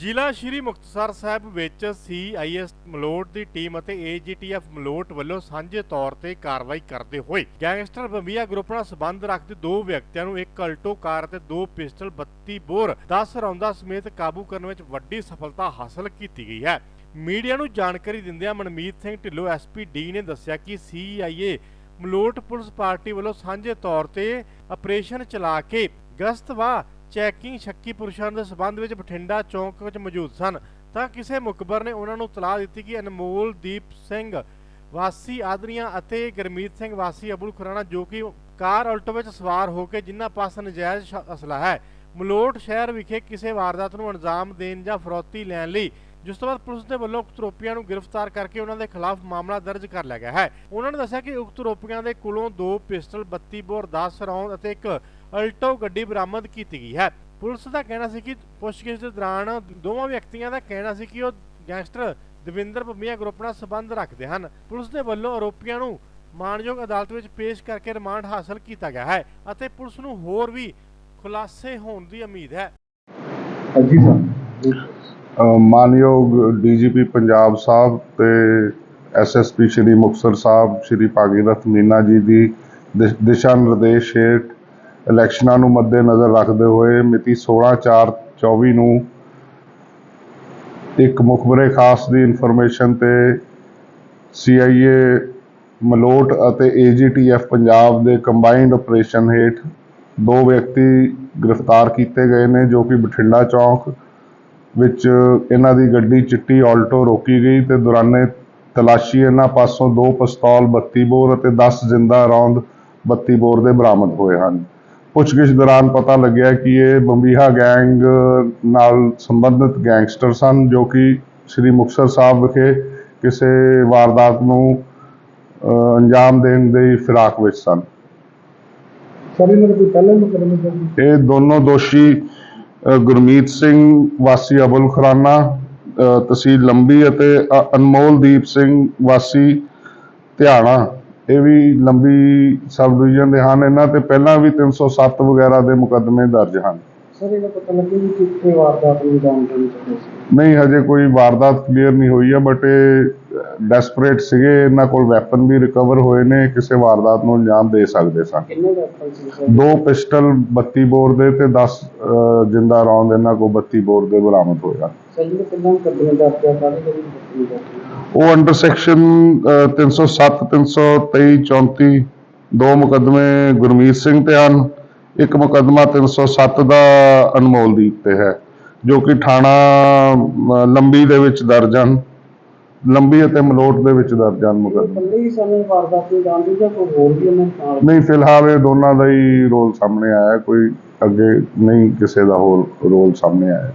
ਜ਼ਿਲ੍ਹਾ ਸ਼੍ਰੀ ਮੁਕਤਸਰ ਸਾਹਿਬ ਵਿੱਚ ਸੀਆਈਐਸ ਮਲੋਟ ਦੀ ਟੀਮ ਅਤੇ ਏਜੀਟੀਐਫ ਮਲੋਟ ਵੱਲੋਂ ਸਾਂਝੇ ਤੌਰ ਤੇ ਕਾਰਵਾਈ ਕਰਦੇ ਹੋਏ ਗੈਂਗਸਟਰ ਬੰਬੀਆ ਗਰੁੱਪ ਨਾਲ ਸੰਬੰਧ ਰੱਖਦੇ ਦੋ ਵਿਅਕਤੀਆਂ ਨੂੰ ਇੱਕ ਅਲਟੋ ਕਾਰ ਅਤੇ ਦੋ ਪਿਸਟਲ 32 ਬੋਰ 10 ਰੌਂਦਾਂ ਸਮੇਤ ਕਾਬੂ ਕਰਨ ਵਿੱਚ ਵੱਡੀ ਸਫਲਤਾ ਹਾਸਲ ਕੀਤੀ ਗਈ ਹੈ। ਮੀਡੀਆ ਨੂੰ ਜਾਣਕਾਰੀ ਦਿੰਦਿਆਂ ਮਨਮੀਤ ਸਿੰਘ ਢਿੱਲੋਂ ਐਸਪੀਡੀ ਨੇ ਦੱਸਿਆ ਕਿ ਸੀਆਈਏ ਮਲੋਟ ਪੁਲਿਸ ਪਾਰਟੀ ਵੱਲੋਂ ਸਾਂਝੇ ਤੌਰ ਤੇ ਆਪਰੇਸ਼ਨ ਚਲਾ ਕੇ ਗਸ਼ਤਵਾ ਚੈਕਿੰਗ ਸ਼ੱਕੀ ਪੁਰਸ਼ਾਂ ਦੇ ਸਬੰਧ ਵਿੱਚ ਬਠਿੰਡਾ ਚੌਂਕ ਵਿੱਚ ਮੌਜੂਦ ਸਨ। ਤਾਂ ਕਿਸੇ ਮੁਖਬਰ ਨੇ ਉਹਨਾਂ ਨੂੰ ਤਲਾਹ ਦਿੱਤੀ ਕਿ ਅਨਮੋਲ ਦੀਪ ਸਿੰਘ ਵਾਸੀ ਆਦਰੀਆਂ ਅਤੇ ਗਰਮੀਤ ਸਿੰਘ ਵਾਸੀ ਅਬੁਲ ਖੁਰਾਣਾ ਜੋ ਕਿ ਕਾਰ ਆਲਟੋ ਵਿੱਚ ਸਵਾਰ ਹੋ ਕੇ ਜਿਨ੍ਹਾਂ ਪਾਸ ਨਜਾਇਜ਼ ਸ਼- ਅਸਲਾ ਹੈ, ਮਲੋਟ ਸ਼ਹਿਰ ਵਿਖੇ ਕਿਸੇ ਵਾਰਦਾਤ ਨੂੰ ਅੰਜਾਮ ਦੇਣ ਜਾਂ ਫਰੋਤੀ ਲੈਣ ਲਈ ਜਿਸ ਤੋਂ ਬਾਅਦ ਪੁਲਿਸ ਦੇ ਵੱਲੋਂ ਉਕਤ ਆਰੋਪੀਆਂ ਨੂੰ ਗ੍ਰਿਫਤਾਰ ਕਰਕੇ ਉਹਨਾਂ ਦੇ ਖਿਲਾਫ ਮਾਮਲਾ ਦਰਜ ਕਰ ਲਿਆ ਗਿਆ ਹੈ। ਉਹਨਾਂ ਨੇ ਦੱਸਿਆ ਕਿ ਉਕਤ ਆਰੋਪੀਆਂ ਦੇ ਕੋਲੋਂ ਦੋ ਪਿਸਟਲ 32 ਬੋਰ 10 ਰੌਂਦ ਅਤੇ ਇੱਕ ਅਲਟੋ ਗੱਡੀ ਬਰਾਮਦ ਕੀਤੀ ਗਈ ਹੈ। ਪੁਲਿਸ ਦਾ ਕਹਿਣਾ ਸੀ ਕਿ ਪੁੱਛਗਿੱਛ ਦੇ ਦੌਰਾਨ ਦੋਵਾਂ ਵਿਅਕਤੀਆਂ ਦਾ ਕਹਿਣਾ ਸੀ ਕਿ ਉਹ ਗੈਂਗਸਟਰ ਦਵਿੰਦਰ ਪੰਮੀਆ ਗਰੁੱਪ ਨਾਲ ਸੰਬੰਧ ਰੱਖਦੇ ਹਨ। ਪੁਲਿਸ ਦੇ ਵੱਲੋਂ ਆਰੋਪੀਆਂ ਨੂੰ ਮਾਣਯੋਗ ਅਦਾਲਤ ਵਿੱਚ ਪੇਸ਼ ਕਰਕੇ ਰਿਮਾਂਡ ਹਾਸਲ ਕੀਤਾ ਗਿਆ ਹੈ ਅਤੇ ਪੁਲਿਸ ਨੂੰ ਹੋਰ ਵੀ ਖੁਲਾਸੇ ਹੋਣ ਦੀ ਉਮੀਦ ਹੈ। ਹਾਂਜੀ ਸਰ। ਮਾਨਯੋਗ ਡੀਜੀਪੀ ਪੰਜਾਬ ਸਾਹਿਬ ਤੇ ਐਸਐਸਪੀ ਸ਼੍ਰੀ ਮੁਕਤਸਰ ਸਾਹਿਬ, ਸ਼੍ਰੀ ਭਾਗੀਰਥ ਮੀਨਾ ਜੀ ਦੀ ਦਿਸ਼ਾ ਨਿਰਦੇਸ਼ ਹੇਠ ਇਲੈਕਸ਼ਨਾਂ ਨੂੰ ਮੱਦੇਨਜ਼ਰ ਰੱਖਦੇ ਹੋਏ ਮਿਤੀ 16/4/24 ਨੂੰ ਇੱਕ ਮੁਖਬਰੇ ਖਾਸ ਦੀ ਇਨਫੋਰਮੇਸ਼ਨ ਤੇ ਸੀਆਈਏ ਮਲੋਟ ਅਤੇ ਏਜੀਟੀਐਫ ਪੰਜਾਬ ਦੇ ਕੰਬਾਈਨਡ ਆਪਰੇਸ਼ਨ ਹੇਠ ਦੋ ਵਿਅਕਤੀ ਗ੍ਰਿਫਤਾਰ ਕੀਤੇ ਗਏ ਨੇ ਜੋ ਕਿ ਬਠਿੰਡਾ ਚੌਂਕ ਵਿੱਚ ਇਹਨਾਂ ਦੀ ਗੱਡੀ ਚਿੱਟੀ ਆਲਟੋ ਰੋਕੀ ਗਈ ਤੇ ਦੌਰਾਨੇ ਤਲਾਸ਼ੀ ਇਹਨਾਂ ਪਾਸੋਂ ਦੋ ਪਿਸਤੌਲ 32 ਬੋਰ ਅਤੇ 10 ਜ਼ਿੰਦਾ ਰੌਂਦ 32 ਬੋਰ ਦੇ ਬਰਾਮਦ ਹੋਏ ਹਨ। ਪੁੱਛਗਿੱਛ ਦੌਰਾਨ ਪਤਾ ਲੱਗਿਆ ਕਿ ਇਹ ਬੰਬੀਹਾ ਗੈਂਗ ਨਾਲ ਸੰਬੰਧਿਤ ਗੈਂਗਸਟਰ ਸਨ ਜੋ ਕਿ ਸ੍ਰੀ ਮੁਕਤਸਰ ਸਾਹਿਬ ਵਿਖੇ ਕਿਸੇ ਵਾਰਦਾਤ ਨੂੰ ਅੰਜਾਮ ਦੇਣ ਦੀ ਫਿਰਾਕ ਵਿੱਚ ਸਨ। ਸਰ ਇਹਨਾਂ ਦਾ ਕੋਈ ਪਹਿਲਾ ਮੁਕਦਮਾ ਇਹ ਦੋਨੋਂ ਦੋਸ਼ੀ ਗੁਰਮੀਤ ਸਿੰਘ ਵਾਸੀ ਅਬੁਲ ਖੁਰਾਨਾ ਤਹਿਸੀਲ ਲੰਬੀ ਅਤੇ ਅਨਮੋਲਦੀਪ ਸਿੰਘ ਵਾਸੀ ਧਿਆਣਾ। ਇਹ ਵੀ ਲੰਬੀ ਸਬ ਡਿਵੀਜ਼ਨ ਦੇ ਹਨ। ਇਹਨਾਂ ਤੇ ਪਹਿਲਾਂ ਵੀ 307 ਵਗੈਰਾ ਦੇ ਮੁਕੱਦਮੇ ਦਰਜ ਹਨ। ਸਰ ਇਹਦਾ ਪਤਾ ਕਿੱਥੇ ਵਾਰਦਾਤ ਨੂੰ ਨਹੀਂ ਹਜੇ ਕੋਈ ਵਾਰਦਾਤ ਕਲੀਅਰ ਨਹੀਂ ਹੋਈ ਹੈ ਬਟ ਇਹ ਡੈਸਪਰੇਟ ਸੀਗੇ ਇਹਨਾਂ ਕੋਲ ਵੈਪਨ ਵੀ ਰਿਕਵਰ ਹੋਏ ਨੇ ਕਿਸੇ ਵਾਰਦਾਤ ਨੂੰ ਅੰਜਾਮ ਦੇ ਸਕਦੇ ਸਨ ਕਿੰਨੇ ਵੈਪਨ ਸੀ ਸਰ? ਦੋ ਪਿਸਟਲ 32 ਬੋਰ ਦੇ ਤੇ 10 ਅ, ਜਿੰਦਾ ਰੌਂਦ ਇਹਨਾਂ ਕੋਲ 32 ਬੋਰ ਦੇ ਬਰਾਮਦ ਹੋਏ ਹਨ ਸਰ ਉਹ ਅੰਡਰ ਸੈਕਸ਼ਨ 307 323 34 ਦੋ ਮੁਕੱਦਮੇ ਗੁਰਮੀਤ ਸਿੰਘ ਤੇ ਹਨ। ਇੱਕ ਮੁਕੱਦਮਾ 307 ਦਾ ਅਨਮੋਲਦੀਪ ਤੇ ਹੈ ਜੋ ਕਿ ਥਾਣਾ ਲੰਬੀ ਦੇ ਵਿੱਚ ਦਰਜ ਹਨ। ਲੰਬੀ ਅਤੇ ਮਲੋਟ ਦੇ ਵਿੱਚ ਦਰਜ ਹਨ ਮੁਕੱਦਮੇ ਇਕੱਲੇ ਹੀ ਸਾਨੂੰ ਵਾਰਦਾਤ ਨੂੰ ਜਾਣਦੇ ਜਾਂ ਕੋਈ ਹੋਰ ਵੀ ਨਾਲ ਨਹੀਂ ਫਿਲਹਾਲ ਇਹ ਦੋਨਾਂ ਦਾ ਹੀ ਰੋਲ ਸਾਹਮਣੇ ਆਇਆ ਕੋਈ ਅੱਗੇ ਨਹੀਂ ਕਿਸੇ ਦਾ ਹੋਰ ਰੋਲ ਸਾਹਮਣੇ ਆਇਆ।